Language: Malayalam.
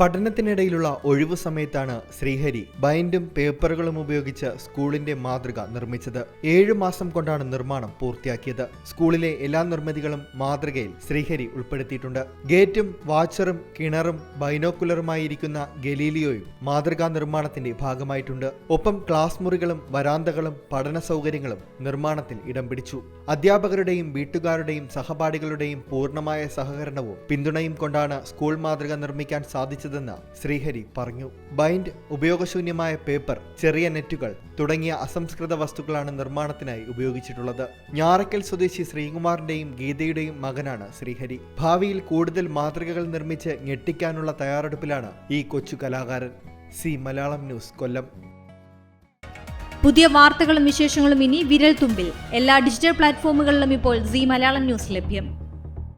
പഠനത്തിനിടയിലുള്ള ഒഴിവു സമയത്താണ് ശ്രീഹരി ബൈൻഡും പേപ്പറുകളും ഉപയോഗിച്ച് സ്കൂളിന്റെ മാതൃക നിർമ്മിച്ചത്. ഏഴു മാസം കൊണ്ടാണ് നിർമ്മാണം പൂർത്തിയാക്കിയത്. സ്കൂളിലെ എല്ലാ നിർമ്മിതികളും മാതൃകയിൽ ശ്രീഹരി ഉൾപ്പെടുത്തിയിട്ടുണ്ട്. ഗേറ്റും വാച്ചറും കിണറും ബൈനോക്കുലറുമായിരിക്കുന്ന ഗലീലിയോയും മാതൃകാ നിർമ്മാണത്തിന്റെ ഭാഗമായിട്ടുണ്ട്. ഒപ്പം ക്ലാസ് മുറികളും വരാന്തകളും പഠന സൗകര്യങ്ങളും നിർമ്മാണത്തിൽ ഇടം പിടിച്ചു. അധ്യാപകരുടെയും വീട്ടുകാരുടെയും സഹപാഠികളുടെയും പൂർണമായ സഹകരണവും പിന്തുണയും കൊണ്ടാണ് സ്കൂൾ മാതൃക നിർമ്മിക്കാൻ സാധിച്ചതെന്ന് ശ്രീഹരി പറഞ്ഞു. ബൈൻഡ് ഉപയോഗശൂന്യമായ പേപ്പർ ചെറിയ നെറ്റുകൾ തുടങ്ങിയ അസംസ്കൃത വസ്തുക്കളാണ് നിർമ്മാണത്തിനായി ഉപയോഗിച്ചിട്ടുള്ളത്. ഞാറയ്ക്കൽ സ്വദേശി ശ്രീകുമാറിന്റെയും ഗീതയുടെയും മകനാണ് ശ്രീഹരി. ഭാവിയിൽ കൂടുതൽ മാതൃകകൾ നിർമ്മിച്ച് ഞെട്ടിക്കാനുള്ള തയ്യാറെടുപ്പിലാണ് ഈ കൊച്ചു കലാകാരൻ. C Malayalam news Kollam. പുതിയ വാർത്തകളും വിശേഷങ്ങളും ഇനി വിരൽ തുമ്പിൽ എല്ലാ ഡിജിറ്റൽ പ്ലാറ്റ്ഫോമുകളിലും ഇപ്പോൾ സി മലയാളം ന്യൂസ് ലഭ്യം.